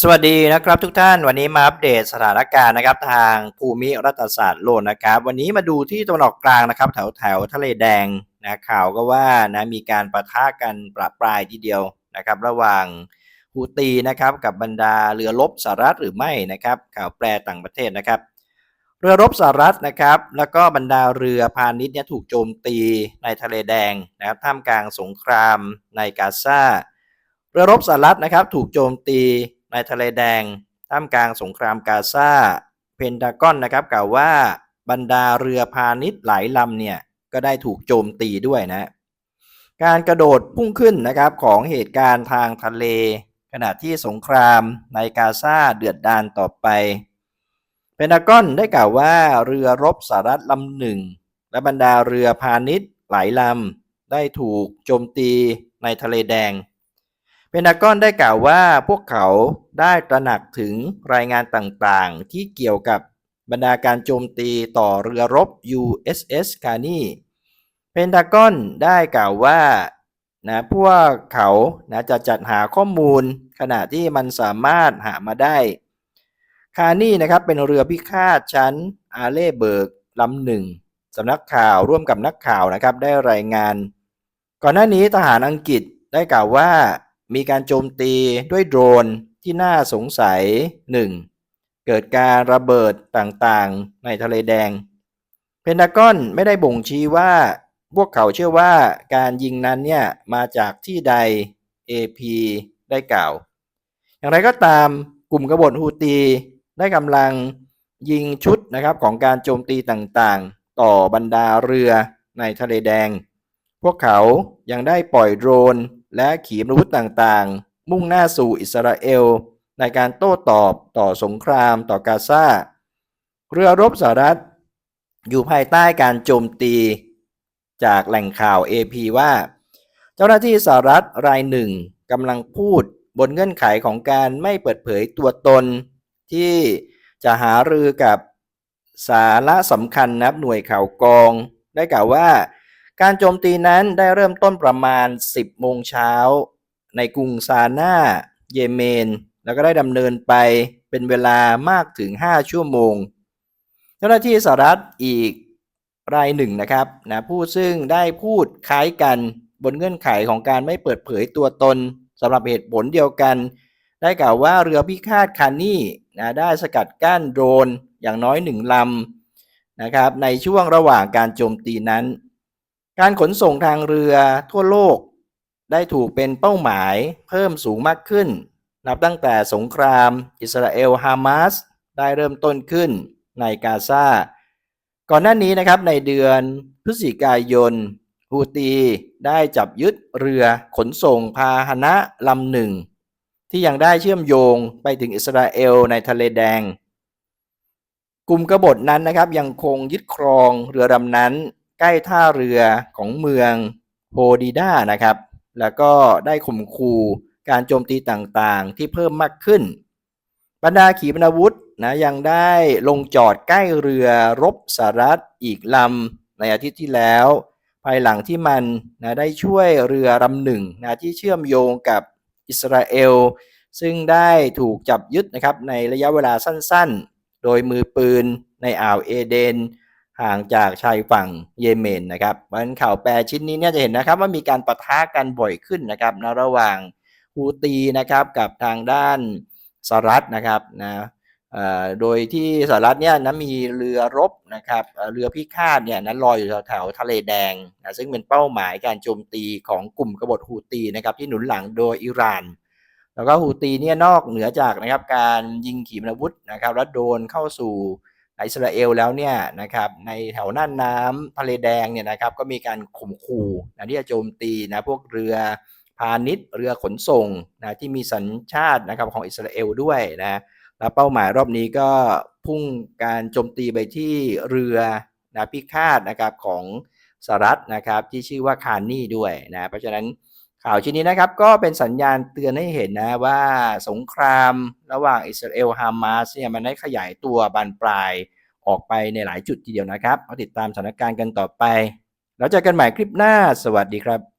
สวัสดีนะครับทุกท่านวันนี้มาอัปเดตสถานการณ์นะครับทางภูมิรัฐศาสตร์โลกนะครับ วันนี้มาดูที่ตะวันออกกลางนะครับ แถวแถวทะเลแดงนะข่าวก็ว่านะมีการประทะกันประปรายทีเดียวนะครับ ระหว่างฮูตีนะครับกับบรรดาเรือรบสหรัฐหรือไม่นะครับ ข่าวแปลต่างประเทศนะครับ เรือรบสหรัฐนะครับ แล้วก็บรรดาเรือพาณิชย์เนี่ยถูกโจมตีในทะเลแดงนะครับท่ามกลางสงครามในกาซาเรือรบสหรัฐนะครับถูกโจมตี ในทะเลแดง ท่ามกลางสงครามกาซาเพนทากอนนะครับกล่าวว่าบรรดาเรือพาณิชย์หลายลำเนี่ยก็ได้ถูกโจมตีด้วยนะการกระโดดพุ่งขึ้นนะครับของเหตุการณ์ทางทะเล ขณะที่สงครามในกาซาเดือดดาลต่อไปเพนทากอนได้กล่าวว่าเรือรบสหรัฐลำหนึ่ง และบรรดาเรือพาณิชย์หลายลำได้ถูกโจมตีในทะเลแดง นากอนได้กล่าวว่าพวกเขาได้ตระหนักถึงรายงานต่างๆ ที่เกี่ยวกับบรรดาการโจมตีต่อเรือรบ USS c a r n e y เพนทากอนได้กล่าวว่านะพวกเขานะจะจัดหาข้อมูลขณะที่มันสามารถหามาได้ คานี่นะครับเป็นเรือพิฆาตชั้นอาเล่เบิร์กลำหนึ่งสำนักข่าวร่วมกับนักข่าวนะครับได้รายงาน ก่อนหน้านี้ทหารอังกฤษได้กล่าวว่า มีการโจมตีด้วยโดรนที่น่าสงสัย 1. เกิดการระเบิดต่างๆ ในทะเลแดง เพนทากอนไม่ได้บ่งชี้ว่า พวกเขาเชื่อว่าการยิงนั้นเนี่ยมาจากที่ใด AP ได้กล่าว อย่างไรก็ตามกลุ่มกบฏฮูตีได้กำลังยิงชุดนะครับของการโจมตีต่างๆ ต่อบรรดาเรือในทะเลแดง พวกเขายังได้ปล่อยโดรน และขีปนาวุธต่างๆ มุ่งหน้าสู่อิสราเอล ในการโต้ตอบต่อสงครามต่อกาซาเรือรบสหรัฐ อยู่ภายใต้การโจมตี จากแหล่งข่าว AP ว่า เจ้าหน้าที่สหรัฐรายหนึ่งกำลังพูดบนเงื่อนไขของการไม่เปิดเผยตัวตน ที่จะหารือกับสาระสำคัญนับหน่วยข่าวกอง ได้กล่าวว่า การโจมตีนั้นได้เริ่มต้นประมาณ 10 โมงเช้า ในกรุงซาน่า เยเมน แล้วก็ได้ดำเนินไปเป็นเวลามากถึง 5 ชั่วโมง เจ้าหน้าที่สหรัฐอีกรายหนึ่งนะครับนะผู้ซึ่งได้พูดคล้ายกันบนเงื่อนไขของการไม่เปิดเผยตัวตนสำหรับเหตุผลเดียวกัน ได้กล่าวว่าเรือพิฆาตคานี่นะได้สกัดกั้นโดรนอย่างน้อยหนึ่งลำนะครับในช่วงระหว่างการโจมตีนั้น การขนส่งทางเรือทั่วโลก ได้ถูกเป็นเป้าหมายเพิ่มสูงมากขึ้น นับตั้งแต่สงคราม อิสราเอลฮามาสได้เริ่มต้นขึ้นในกาซาก่อนหน้านี้นะครับในเดือนพฤศจิกายนฮูตีได้จับยึดเรือขนส่งพาหนะลำหนึ่ง ที่ยังได้เชื่อมโยงไปถึงอิสราเอลในทะเลแดง กลุ่มกบฏนั้นนะครับยังคงยึดครองเรือลำนั้น ใกล้ท่าเรือของเมืองโฮดีดานะครับ แล้วก็ได้ข่มขู่การโจมตีต่างๆ ที่เพิ่มมากขึ้น บรรดาขีปนาวุธนะยังได้ลงจอดใกล้เรือรบสหรัฐอีกลำในอาทิตย์ที่แล้ว ภายหลังที่มันนะได้ช่วยเรือลำหนึ่งนะที่เชื่อมโยงกับอิสราเอล ซึ่งได้ถูกจับยึดนะครับในระยะเวลาสั้นๆ โดยมือปืนในอ่าวเอเดน ห่างจากชายฝั่งเยเมนนะครับมันข่าวแปลชิ้นนี้เนี่ยจะเห็นนะครับว่ามีการปะทะกันบ่อยขึ้นนะครับนะระหว่างฮูตีนะครับกับทางด้านสหรัฐนะครับนะโดยที่สหรัฐเนี่ยนะมีเรือรบนะครับเรือพิฆาตเนี่ยนะลอยอยู่แถวทะเลแดงนะซึ่งเป็นเป้าหมายการโจมตีของกลุ่มกบฏฮูตีนะครับที่หนุนหลังโดยอิหร่าน แล้วก็ฮูตีเนี่ยนอกเหนือจากนะครับการยิงขีปนาวุธนะครับและโดนเข้าสู่ อิสราเอลแล้วเนี่ยนะครับในแถวน่านน้ำทะเลแดงเนี่ยนะครับก็มีการข่มขู่นะที่จะโจมตีนะพวกเรือพาณิชย์เรือขนส่งนะที่มีสัญชาตินะครับของอิสราเอลด้วยนะและเป้าหมายรอบนี้ก็พุ่งการโจมตีไปที่เรือนะพิฆาตนะครับของสหรัฐนะครับที่ชื่อว่าคาร์นี่ด้วยนะเพราะฉะนั้น ข่าวชิ้นนี้นะครับก็เป็นสัญญาณเตือนให้เห็นนะว่าสงครามระหว่างอิสราเอลฮามาสเนี่ยมันได้ขยายตัวบานปลายออกไปในหลายจุดทีเดียวนะครับมาติดตามสถานการณ์กันต่อไป แล้วเจอกันใหม่คลิปหน้า สวัสดีครับ